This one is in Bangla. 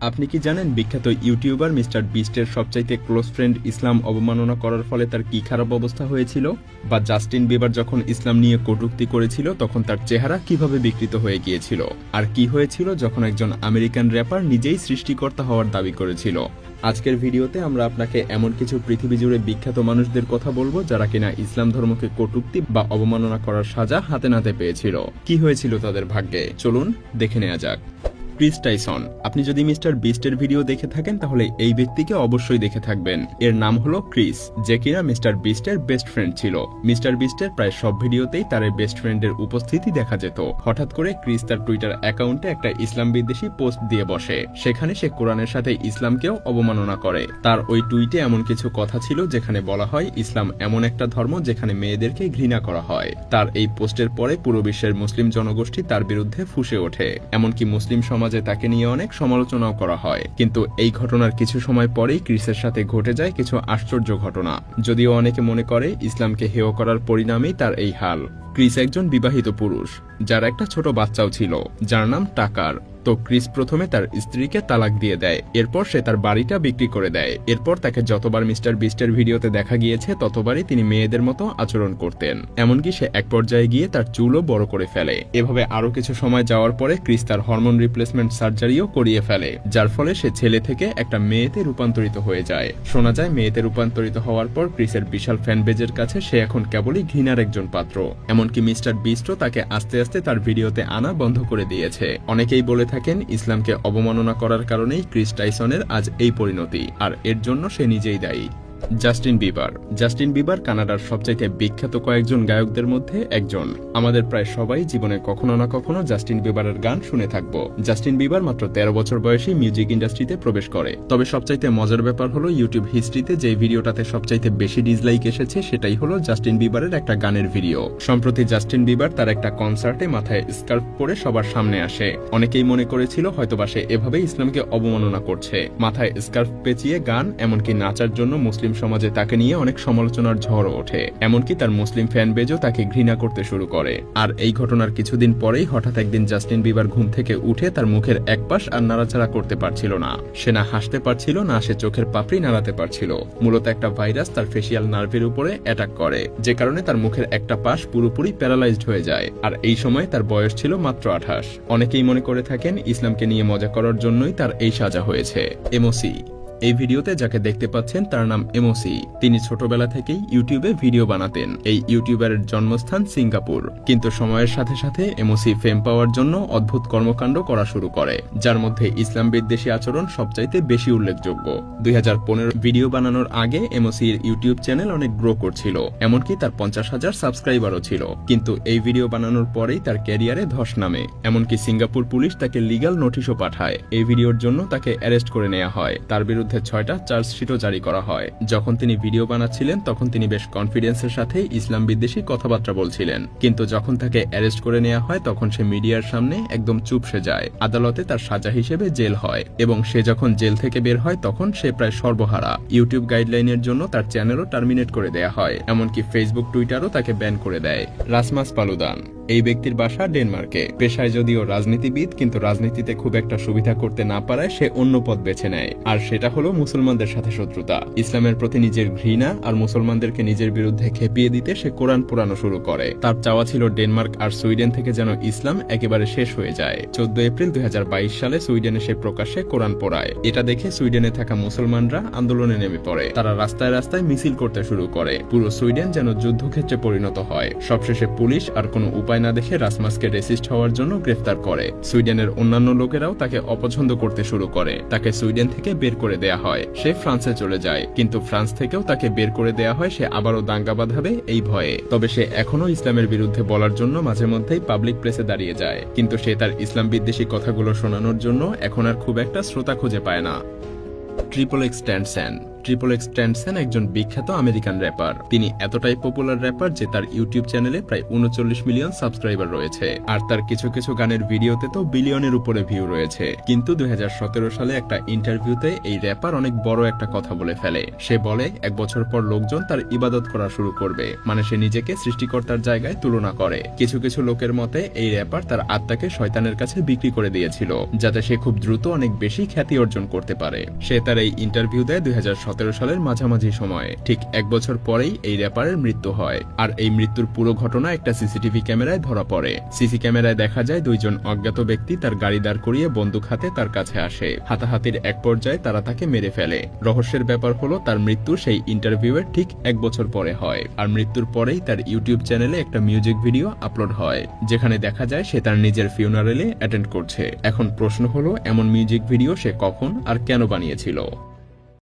আপনি কি জানেন বিখ্যাত ইউটিউবার মিস্টার বিস্টের সবচাইতে ক্লোজ ফ্রেন্ড ইসলাম অবমাননা করার ফলে তার কি খারাপ অবস্থা হয়েছিল? বা জাস্টিন বিবার যখন ইসলাম নিয়ে কটূক্তি করেছিল, তখন তার চেহারা কীভাবে বিকৃত হয়ে গিয়েছিল? আর কি হয়েছিল যখন একজন আমেরিকান র্যাপার নিজেই সৃষ্টিকর্তা হওয়ার দাবি করেছিল? আজকের ভিডিওতে আমরা আপনাকে এমন কিছু পৃথিবী জুড়ে বিখ্যাত মানুষদের কথা বলব যারা কিনা ইসলাম ধর্মকে কটূক্তি বা অবমাননা করার সাজা হাতে নাতে পেয়েছিল। কি হয়েছিল তাদের ভাগ্যে? চলুন দেখে নেওয়া যাক। Chris Tyson. আপনি যদি মিস্টার বিস্টের ভিডিও দেখে থাকেন, তাহলে এই ব্যক্তিকে অবশ্যই দেখে থাকবেন। এর নাম হলো ক্রিস, যে কিনা মিস্টার বিস্টের বেস্ট ফ্রেন্ড ছিল। মিস্টার বিস্টের প্রায় সব ভিডিওতেই তার বেস্ট ফ্রেন্ডের উপস্থিতি দেখা যেত। হঠাৎ করে ক্রিস তার টুইটার অ্যাকাউন্টে একটা ইসলাম বিদ্বেষী পোস্ট দিয়ে বসে। সেখানে সে কোরআনের সাথে ইসলামকেও অবমাননা করে। তার ওই টুইটে এমন কিছু কথা ছিল, যেখানে বলা হয়, ইসলাম এমন একটা ধর্ম যেখানে মেয়েদেরকে ঘৃণা করা হয়। তার এই পোস্টের পরে পুরো বিশ্বের মুসলিম জনগোষ্ঠী তার বিরুদ্ধে ফুসে ওঠে। এমনকি মুসলিম সমাজে তাকে নিয়ে অনেক সমালোচনাও করা হয়। কিন্তু এই ঘটনার কিছু সময় পরেই ক্রিসের সাথে ঘটে যায় কিছু আশ্চর্য ঘটনা। যদিও অনেকে মনে করে ইসলামকে হেয় করার পরিণামেই তার এই হাল। ক্রিস একজন বিবাহিত পুরুষ, যার একটা ছোট বাচ্চাও ছিল, যার নাম টাকার। তো ক্রিস প্রথমে তার স্ত্রীকে তালাক দিয়ে দেয়। এরপর সে তার বাড়িটা বিক্রি করে দেয়। এরপর তাকে যতবার মিস্টার বিস্টের ভিডিওতে দেখা গিয়েছে, ততবারই তিনি মেয়েদের মতো আচরণ করতেন। এমনকি সে এক পর্যায়ে গিয়ে তার চুলও বড় করে ফেলে। এভাবে আরও কিছু সময় যাওয়ার পরে ক্রিস তার হরমোন রিপ্লেসমেন্ট সার্জারিও করিয়ে ফেলে, যার ফলে সে ছেলে থেকে একটা মেয়েতে রূপান্তরিত হয়ে যায়। শোনা যায়, মেয়েতে রূপান্তরিত হওয়ার পর ক্রিসের বিশাল ফ্যান বেজের কাছে সে এখন কেবলই ঘৃণার একজন পাত্র। এমনকি মিস্টার বিস্টও তাকে আস্তে আস্তে তার ভিডিওতে আনা বন্ধ করে দিয়েছে। অনেকেই বলে থাকেন ইসলামকে অবমাননা করার কারণেই ক্রিস টাইসনের আজ এই পরিণতি, আর এর জন্য সে নিজেই দায়ী। Justin Bieber. জাস্টিন বিবার কানাডার সবচাইতে বিখ্যাত কয়েকজন গায়কদের মধ্যে একজন। আমাদের প্রায় সবাই জীবনে কখনো না কখনো জাস্টিন বিবারের গান শুনে থাকব। জাস্টিন বিবার মাত্র তেরো বছর বয়সে মিউজিক ইন্ডাস্ট্রিতে প্রবেশ করে। তবে সবচাইতে মজার ব্যাপার হলো ইউটিউব হিস্ট্রিতে যে ভিডিওটাতে সবচাইতে বেশি ডিসলাইক এসেছে সেটাই হলো জাস্টিন বিবারের একটা গানের ভিডিও। সম্প্রতি জাস্টিন বিবার তার একটা কনসার্টে মাথায় স্কার্ফ পরে সবার সামনে আসে। অনেকেই মনে করেছিল হয়তোবা সে এভাবে ইসলামকে অবমাননা করছে। মাথায় স্কার্ফ পেঁচিয়ে গান, এমনকি নাচার জন্য মুসলিম সমাজে তাকে নিয়ে অনেক সমালোচনার ঝড় ওঠে, এমনকি তার মুসলিম ফ্যান বেজও তাকে ঘৃণা করতে শুরু করে। আর এই ঘটনার কিছুদিন পরেই হঠাৎ একদিন জাস্টিন বিবার ঘুম থেকে উঠে তার মুখের এক পাশ আর নাড়াচাড়া করতে পারছিল না। সে না হাসতে পারছিল, না সে চোখের পাপড়ি নাড়াতে পারছিল। মূলত একটা ভাইরাস তার ফেসিয়াল নার্ভের উপরে অ্যাটাক করে, যে কারণে তার মুখের একটা পাশ পুরোপুরি প্যারালাইজড হয়ে যায়, আর এই সময় তার বয়স ছিল মাত্র আঠাশ। অনেকেই মনে করে থাকেন, ইসলামকে নিয়ে মজা করার জন্যই তার এই সাজা হয়েছে। এমওসি এই ভিডিওতে যাকে দেখতে পাচ্ছেন তার নাম এমওসি তিনি ছোটবেলা থেকেই ইউটিউবে ভিডিও বানাতেন। এই ইউটিউবারের জন্মস্থান সিঙ্গাপুর। কিন্তু সময়ের সাথে সাথে এমওসি ফেম পাওয়ার জন্য অদ্ভুত কর্মকাণ্ড করা শুরু করে, যার মধ্যে ইসলাম বিদ্বেষী আচরণ সবচাইতে বেশি উল্লেখযোগ্য। দুই ভিডিও বানানোর আগে এমওসির ইউটিউব চ্যানেল অনেক গ্রো করছিল, এমনকি তার পঞ্চাশ হাজার সাবস্ক্রাইবারও ছিল। কিন্তু এই ভিডিও বানানোর পরেই তার ক্যারিয়ারে ধস নামে, এমনকি সিঙ্গাপুর পুলিশ তাকে লিগাল নোটিশও পাঠায়। এই ভিডিওর জন্য তাকে অ্যারেস্ট করে নেওয়া হয়। তার বিরুদ্ধে ছয়টা চার্জশিটও জারি করা হয়। যখন তিনি ভিডিও বানাচ্ছিলেন, তখন তিনি বেশ কনফিডেন্সের সাথে ইসলাম বিদ্বেষী কথাবার্তা বলছিলেন। কিন্তু যখন তাকে অ্যারেস্ট করে নেওয়া হয়, তখন সে মিডিয়ার সামনে একদম চুপসে যায়। আদালতে তার সাজা হিসেবে জেল হয় এবং সে যখন জেল থেকে বের হয়, তখন সে প্রায় সর্বহারা। ইউটিউব গাইডলাইনের জন্য তার চ্যানেলও টার্মিনেট করে দেয়া হয়, এমনকি ফেসবুক, টুইটারও তাকে ব্যান করে দেয়। রাসমাস পালুদান। এই ব্যক্তির বাসা ডেনমার্কে। পেশায় যদিও রাজনীতিবিদ, কিন্তু রাজনীতিতে খুব একটা সুবিধা করতে না পারায় সে অন্য পথ বেছে নেয়। আর সেটা হলো মুসলমানদের সাথে শত্রুতা। ইসলামের প্রতি নিজের ঘৃণা আর মুসলমানদেরকে নিজের বিরুদ্ধে খেপিয়ে দিতে সে কোরআন পুরানো শুরু করে। তার চাওয়া ছিল ডেনমার্ক আর সুইডেন থেকে যেন ইসলাম একেবারে শেষ হয়ে যায়। চোদ্দ এপ্রিল দুই সালে সুইডেনে সে প্রকাশ্যে কোরআন পড়ায়। এটা দেখে সুইডেনে থাকা মুসলমানরা আন্দোলনে নেমে পড়ে। তারা রাস্তায় রাস্তায় মিছিল করতে শুরু করে। পুরো সুইডেন যেন যুদ্ধক্ষেত্রে পরিণত হয়। সবশেষে পুলিশ আর কোনো উপায় না দেখে রাসমাসকে রেসিস্ট হওয়ার জন্য গ্রেফতার করে। সুইডেনের অন্যান্য লোকেরাও তাকে অপছন্দ করতে শুরু করে। তাকে সুইডেন থেকে বের করে দেয়া। হয়। সে ফ্রান্সে চলে যায়। কিন্তু ফ্রান্স থেকেও তাকে বের করে দেয়া হয়, সে আবারও দাঙ্গা বাঁধাবে এই ভয়ে। তবে সে এখনও ইসলামের বিরুদ্ধে বলার জন্য মাঝে মধ্যেই পাবলিক প্লেসে দাঁড়িয়ে যায়। কিন্তু সে তার ইসলাম বিদ্বেষী কথাগুলো শোনানোর জন্য এখন আর খুব একটা শ্রোতা খুঁজে পায় না। Triple X Tentacion triple X Tentacion একজন বিখ্যাত আমেরিকান র্যাপার তিনি এতটাই পপুলার র্যাপার যে তার ইউটিউব চ্যানেলে প্রায় উনচল্লিশ মিলিয়ন সাবস্ক্রাইবার রয়েছে। আর তার কিছু কিছু গানের ভিডিওতে তো বিলিয়নের উপরে ভিউ রয়েছে। কিন্তু দুই সালে একটা ইন্টারভিউতে এই র্যাপার অনেক বড় একটা কথা বলে ফেলে। সে বলে, এক বছর পর লোকজন তার ইবাদত করা শুরু করবে। মানে সে নিজেকে সৃষ্টিকর্তার জায়গায় তুলনা করে। কিছু কিছু লোকের মতে, এই র্যাপার তার আত্মাকে শয়তানের কাছে বিক্রি করে দিয়েছিল, যাতে সে খুব দ্রুত অনেক বেশি খ্যাতি অর্জন করতে পারে। সে তার এই ইন্টারভিউ দেয় দুই সালের মাঝামাঝি সময়ে। ঠিক এক বছর পরেই এই র্যাপারের মৃত্যু হয়। আর এই মৃত্যুর পুরো ঘটনা একটা সিসিটিভি ক্যামেরায় ধরা পড়ে। সিসি ক্যামেরায় দেখা যায় দুইজন অজ্ঞাত ব্যক্তি তার গাড়ি দাঁড় করিয়ে বন্দুক হাতে তার কাছে আসে। হাতাহাতির এক পর্যায়ে তারা তাকে মেরে ফেলে। রহস্যের ব্যাপার হলো, তার মৃত্যু সেই ইন্টারভিউয়ের ঠিক এক বছর পরে হয়। আর মৃত্যুর পরেই তার ইউটিউব চ্যানেলে একটা মিউজিক ভিডিও আপলোড হয়, যেখানে দেখা যায় সে তার নিজের ফিউনারেলে অ্যাটেন্ড করছে। এখন প্রশ্ন হলো, এমন মিউজিক ভিডিও সে কখন আর কেন বানিয়েছিল?